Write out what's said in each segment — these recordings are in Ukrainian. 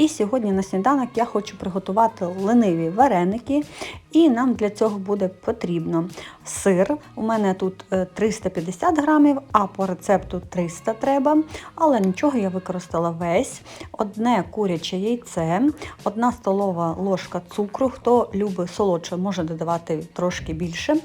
І сьогодні на сніданок я хочу приготувати лениві вареники, і нам для цього буде потрібно сир. У мене тут е, 350 грамів, а по рецепту 300 треба. Але нічого я використала весь. Одне куряче яйце, одна столова ложка цукру. Хто любить солодше, може додавати трошки більше,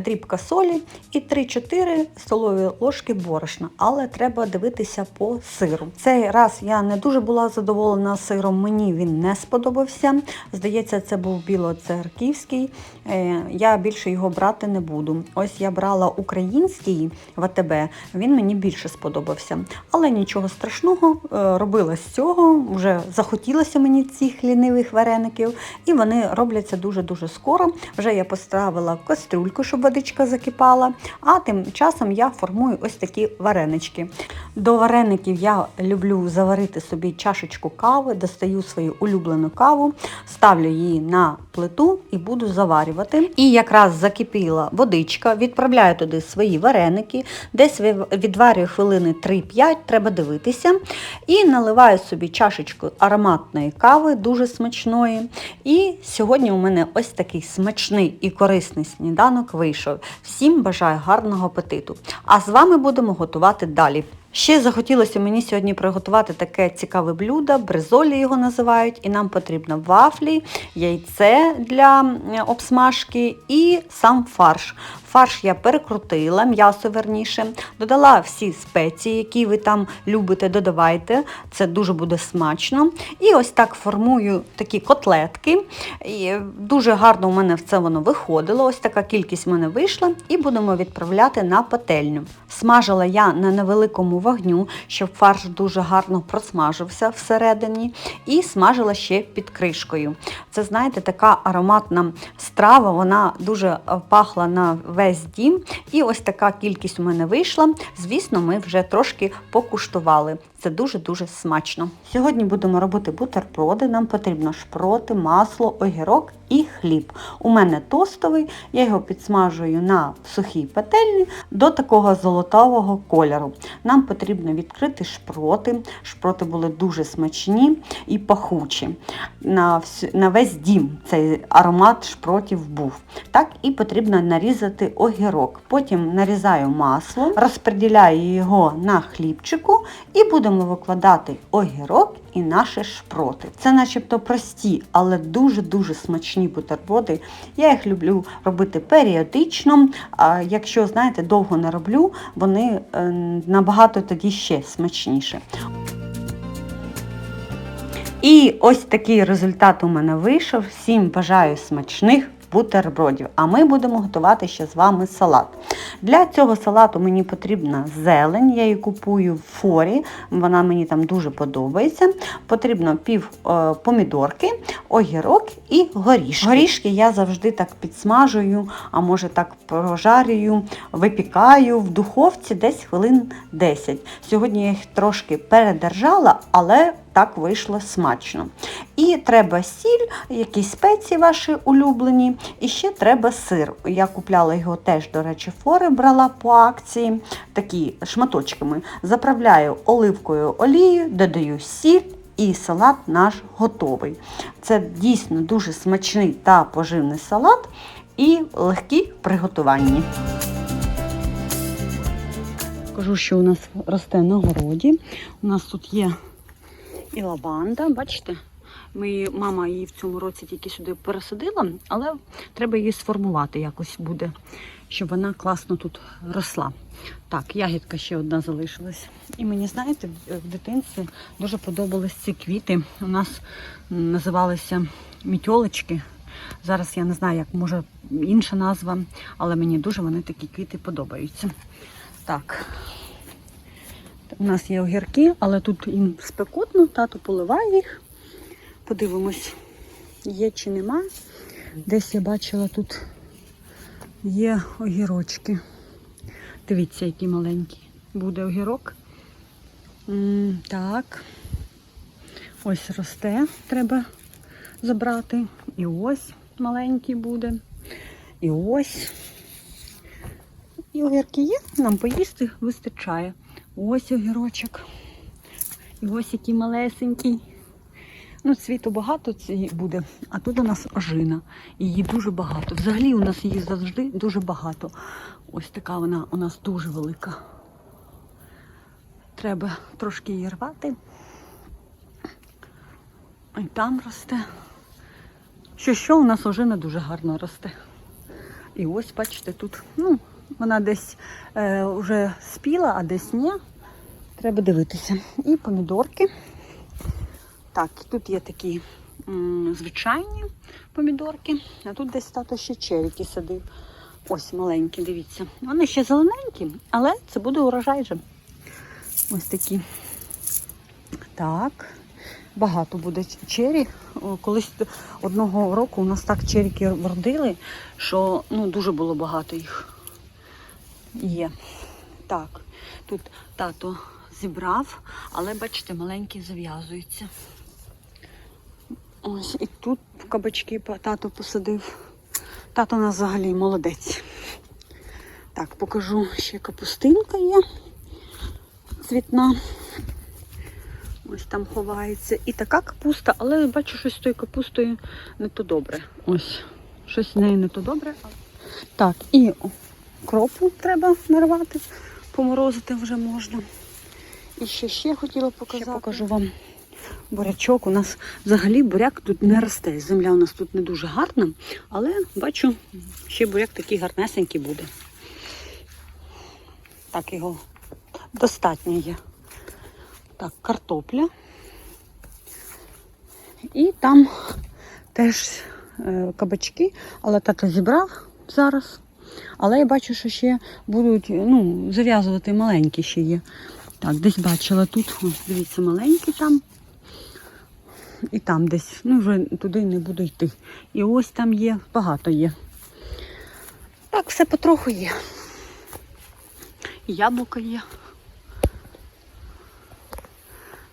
дрібка солі і 3-4 столові ложки борошна. Але треба дивитися по сиру. Цей раз я не дуже була задоволена сиром, мені він не сподобався. Здається, це був білоцерківський. Е, Я більше його брати не буду. Ось я брала український в він мені більше сподобався. Але нічого страшного, е, робила з цього, вже захотілося мені цих лінивих вареників, і вони робляться дуже-дуже скоро. Вже я поставила кастрюльку, щоб водичка закипала, а тим часом я формую ось такі варенички. До вареників я люблю заварити собі чашечку кави, достаю свою улюблену каву, ставлю її на плиту і буду заварювати. І якраз закипіла водичка, відправляю туди свої вареники, десь відварюю хвилини 3-5, треба дивитися. І наливаю собі чашечку ароматної кави, дуже смачної. І сьогодні у мене ось такий смачний і корисний сніданок вийшов. Всім бажаю гарного апетиту. А з вами будемо готувати далі. Ще захотілося мені сьогодні приготувати таке цікаве блюдо, бризолі його називають, і нам потрібно вафлі, яйце для обсмажки і сам фарш. Фарш я перекрутила, м'ясо верніше, додала всі спеції, які ви там любите, додавайте. Це дуже буде смачно. І ось так формую такі котлетки. І дуже гарно у мене це воно виходило. Ось така кількість в мене вийшла, і будемо відправляти на пательню. Смажила я на невеликому вогню, щоб фарш дуже гарно просмажився всередині, і смажила ще під кришкою. Це, знаєте, така ароматна страва, вона дуже е, пахла на весь дім. І ось така кількість у мене вийшла. Звісно, ми вже трошки покуштували. Це дуже-дуже смачно. Сьогодні будемо робити бутерброди. Нам потрібно шпроти, масло, огірок і хліб. У мене тостовий, я його підсмажую на сухій пательні до такого золотавого кольору. Нам потрібно відкрити шпроти. Шпроти були дуже смачні і пахучі. На, на весь дім цей аромат шпротів був. Так і потрібно нарізати огірок. Потім нарізаю масло, розподіляю його на хлібчику і будемо викладати огірок і наші шпроти. Це начебто прості, але дуже-дуже смачні бутерброди. Я їх люблю робити періодично. А якщо, знаєте, довго не роблю, вони е, набагато тоді ще смачніше. І ось такий результат у мене вийшов. Всім бажаю смачних бутербродів. А ми будемо готувати ще з вами салат. Для цього салату мені потрібна зелень, я її купую в форі, вона мені там дуже подобається. Потрібно пів е, помідорки, огірок і горішки. Горішки я завжди так підсмажую, а може так прожарюю, випікаю в духовці десь хвилин 10. Сьогодні я їх трошки передержала, але так вийшло смачно. І треба сіль, якісь спеції ваші улюблені, і ще треба сир. Я купляла його теж, до речі, фори брала по акції, такі шматочками. Заправляю оливкою олією, додаю сіль. І салат наш готовий. Це дійсно дуже смачний та поживний салат і легкий в приготуванні. Кажу, що у нас росте на городі. У нас тут є і лаванда, бачите? Ми, мама її в цьому році тільки сюди пересадила, але треба її сформувати якось буде, щоб вона класно тут росла. Так, ягідка ще одна залишилась. І мені, знаєте, в- дитинстві дуже подобались ці квіти. У нас називалися мітьолочки. Зараз я не знаю, як може інша назва, але мені дуже вони такі квіти подобаються. Так, у нас є огірки, але тут їм спекотно, тато поливає їх. Подивимось, є чи нема. Десь я бачила, тут є огірочки. Дивіться, який маленький буде огірок. М, так. Ось росте, треба забрати. І ось маленький буде. І ось. І огірки є, нам поїсти вистачає. Ось огірочок. І ось який малесенький. Ну, цвіту багато буде, а тут у нас ожина. Її дуже багато. Взагалі у нас її завжди дуже багато. Ось така вона у нас дуже велика. Треба трошки її рвати. І там росте. Що що у нас ожина дуже гарно росте. І ось, бачите, тут, ну, вона десь е, вже спіла, а десь ні. Треба дивитися. І помідорки. Так, тут є такі м, звичайні помідорки, а тут десь тато ще черіки садив. Ось маленькі, дивіться. Вони ще зелененькі, але це буде урожай вже. Ось такі. Так. Багато буде чері. Колись одного року у нас так черіки вродили, що ну, дуже було багато їх. Є. Так, тут тато зібрав, але бачите, маленькі зав'язуються. Ось і тут кабачки тато посадив. Тато у нас взагалі молодець. Так, покажу ще капустинка є. Цвітна. Ось там ховається. І така капуста, але бачу, щось з тою капустою не то добре. Ось. Щось з нею не то добре. Так, і кропу треба нарвати, поморозити вже можна. І ще ще хотіла показати. Ще покажу вам бурячок. У нас взагалі буряк тут не росте. Земля у нас тут не дуже гарна, але бачу, ще буряк такий гарнесенький буде. Так, його достатньо є. Так, картопля. І там теж е, кабачки, але тато зібрав зараз. Але я бачу, що ще будуть ну, зав'язувати маленькі ще є. Так, десь бачила тут, ось, дивіться, маленькі там. І там десь, ну вже туди не буду йти. І ось там є, багато є. Так, все потроху є. Яблука є.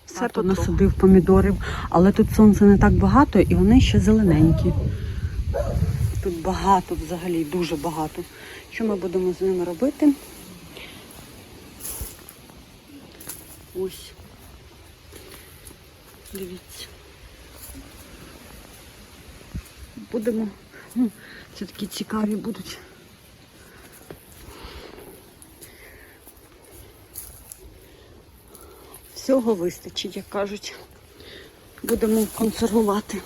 Все тут насадив помідорів, але тут сонця не так багато і вони ще зелененькі. Тут багато взагалі, дуже багато. Що ми будемо з ними робити? Ось. Дивіться. Будемо. Це такі цікаві будуть. Всього вистачить, як кажуть. Будемо консервувати.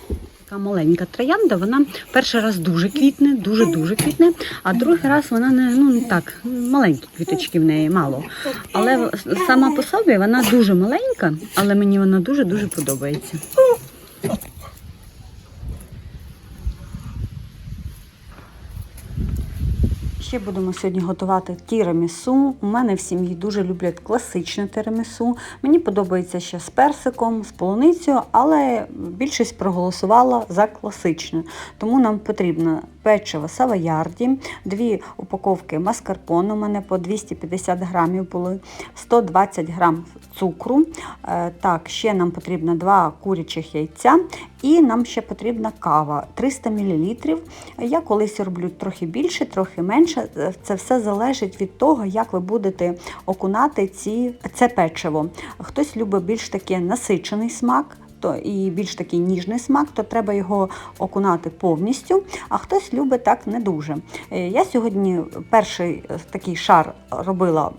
Така маленька троянда, вона перший раз дуже квітне, дуже-дуже квітне, а другий раз вона не ну не так, маленькі квіточки в неї мало. Але сама по собі вона дуже маленька, але мені вона дуже-дуже подобається. Ще будемо сьогодні готувати тірамісу. У мене в сім'ї дуже люблять класичне тірамісу. Мені подобається ще з персиком, з полуницею, але більшість проголосувала за класичне. Тому нам потрібно печиво савоярді, дві упаковки маскарпоне, у мене по 250 грамів були, 120 грам цукру. Е, Так, ще нам потрібно два курячих яйця і нам ще потрібна кава 300 мл. Я колись роблю трохи більше, трохи менше. Е, Це все залежить від того, як ви будете окунати ці, це печиво. Хтось любить більш такий насичений смак. То і більш такий ніжний смак, то треба його окунати повністю, а хтось любить так не дуже. Е, Я сьогодні перший е, такий шар робила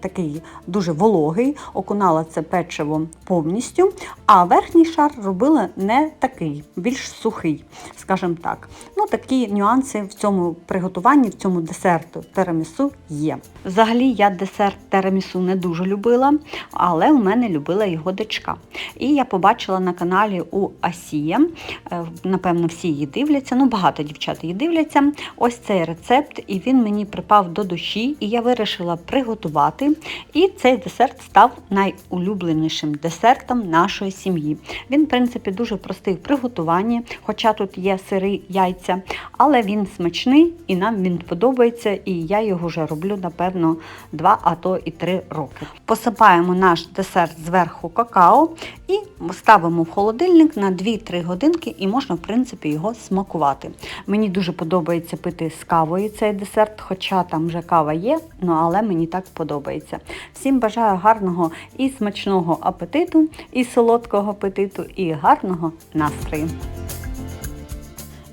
такий дуже вологий, окунала це печиво повністю, а верхній шар робила не такий, більш сухий, скажімо так. Ну, такі нюанси в цьому приготуванні, в цьому десерту теремісу є. Взагалі я десерт теремісу не дуже любила, але у мене любила його дочка. І я побачила на каналі у Асія, е, напевно, всі її дивляться, ну багато дівчат її дивляться. Ось цей рецепт, і він мені припав до душі, і я вирішила приготувати. І цей десерт став найулюбленішим десертом нашої сім'ї. Він, в принципі, дуже простий в приготуванні, хоча тут є сири яйця, але він смачний і нам він подобається, і я його вже роблю, напевно, 2, а то і 3 роки. Посипаємо наш десерт зверху какао і ставимо ставимо в холодильник на 2-3 годинки і можна, в принципі, його смакувати. Мені дуже подобається пити з кавою цей десерт, хоча там вже кава є, ну але мені так подобається. Всім бажаю гарного і смачного апетиту, і солодкого апетиту, і гарного настрою.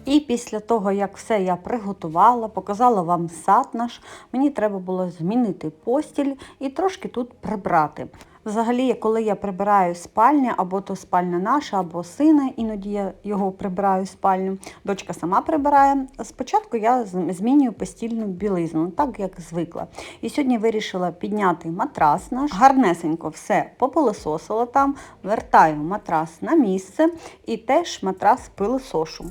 І після того, як все я приготувала, показала вам сад наш, мені треба було змінити постіль і трошки тут прибрати. Взагалі, коли я прибираю спальня, або то спальня наша, або сина, іноді я його прибираю спальню, дочка сама прибирає. Спочатку я змінюю постільну білизну, так як звикла. І сьогодні вирішила підняти матрас наш, гарнесенько все попилисосила там, вертаю матрас на місце і теж матрас пилисошу.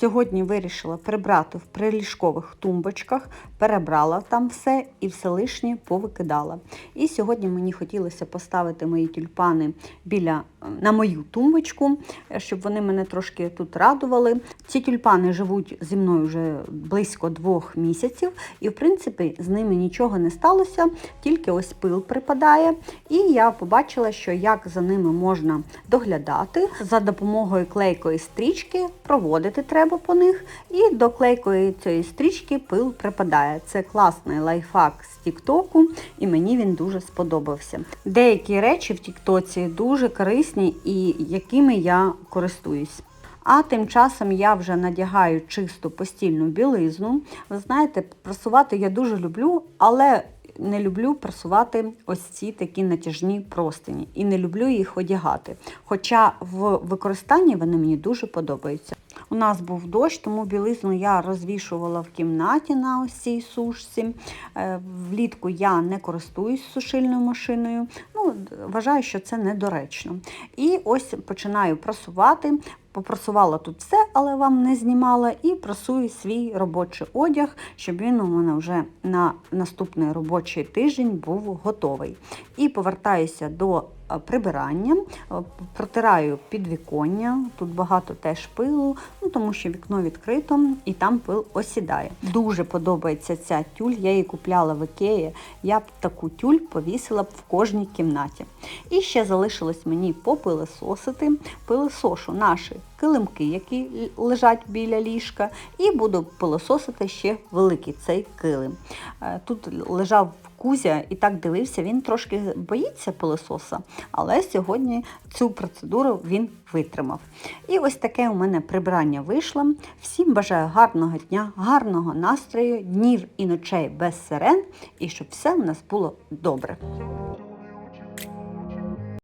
Сьогодні вирішила прибрати в приліжкових тумбочках, перебрала там все і все лишнє повикидала. І сьогодні мені хотілося поставити мої тюльпани біля е, на мою тумбочку, е, щоб вони мене трошки тут радували. Ці тюльпани живуть зі мною вже близько двох місяців, і в принципі з ними нічого не сталося, тільки ось пил припадає. І я побачила, що як за ними можна доглядати за допомогою клейкої стрічки, проводити треба по них, і до клейкої цієї стрічки пил припадає. Це класний лайфхак з Тіктоку, і мені він дуже сподобався. Деякі речі в Тіктоці дуже корисні і якими я користуюсь. А тим часом я вже надягаю чисту постільну білизну. Ви знаєте, прасувати я дуже люблю, але не люблю прасувати ось ці такі натяжні простині і не люблю їх одягати. Хоча в використанні вони мені дуже подобаються. У нас був дощ, тому білизну я розвішувала в кімнаті на ось цій сушці. Е, Влітку я не користуюсь сушильною машиною. Ну, вважаю, що це недоречно. І ось починаю прасувати. Попрасувала тут все, але вам не знімала, і прасую свій робочий одяг, щоб він у мене вже на наступний робочий тиждень був готовий. І повертаюся до прибирання, Е, протираю підвіконня, тут багато теж пилу, ну, тому що вікно відкрито і там пил осідає. Дуже подобається ця тюль, я її купляла в Ікеї, я б таку тюль повісила б в кожній кімнаті. І ще залишилось мені попилесосити пилесошу наші килимки, які лежать біля ліжка, і буду пилососити ще великий цей килим. Е, Тут лежав Кузя і так дивився, він трошки боїться пилососа, але сьогодні цю процедуру він витримав. І ось таке у мене прибрання вийшло. Всім бажаю гарного дня, гарного настрою, днів і ночей без сирен, і щоб все в нас було добре.